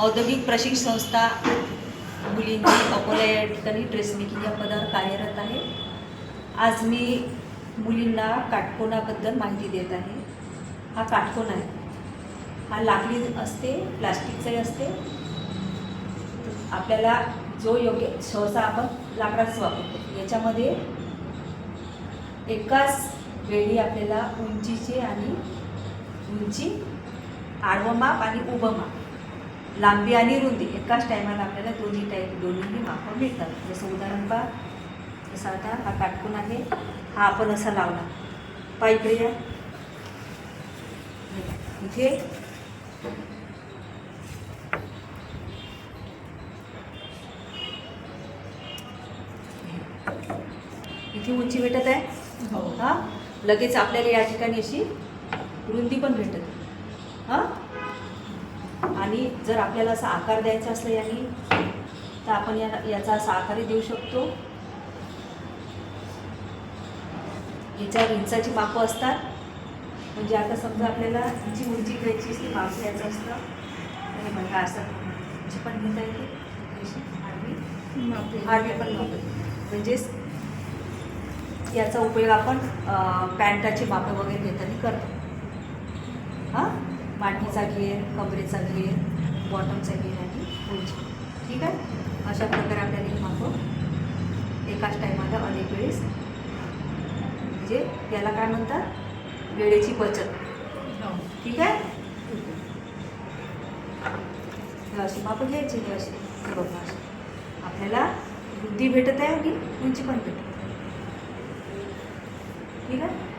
औद्योगिक प्रशिक्षण संस्था मुलींची अकोला या ठिकाणी ड्रेसमेकिंग या पदावर कार्यरत आहे. आज मी मुलींना काटकोनाबद्दल माहिती देत आहे. हा काटकोन आहे. हा लाकडी असते प्लास्टिकचाही असते. आपल्याला जो योग्य सहसा आपण लाकडाच वापरतो. याच्यामध्ये एकाच वेळी आपल्याला उंचीचे आणि उंची आडवं माप आणि उभं माप लांबी आणि रुंदी एकाच टायमाला आपल्याला दोन्ही टाईप दोन्हीही मापं मिळतात. जसं उदाहरण पहा जसं आता हा काटकून आहे हा आपण असा लावला. पहा इकडे या इथे. इथे उंची भेटत आहे? हो. हा? लगेच आपल्याला या ठिकाणी अशी रुंदी पण भेटत. हां? आणि जर आपल्याला असा आकार द्यायचा असला यांनी तर आपण या याचा असा आकारही देऊ शकतो. याच्यावर इंचाची मापं असतात. म्हणजे आता समजा आपल्याला जी उंची घ्यायची असते माप घ्यायचं असतं. आणि बघा असं उंची पण घेता येते. आडवी आडवी पण मापं. म्हणजेच याचा उपयोग आपण पॅन्टाची मापं वगैरे घेताना करतो. हां? मांडीचा घेर कमरेचा घेर बॉटमचा घेर आणि उंची. ठीक आहे? अशा प्रकारे आपल्याला हे मापं एकाच टायमाला अनेक वेळेस. म्हणजे याला काय म्हणतात? वेळेची बचत. ठीक आहे? हे अशी मापं घ्यायची हे अशी हे बघा अशी आपल्याला बुद्धी भेटत आहे आणि उंची पण भेटत आहे. ठीक आहे?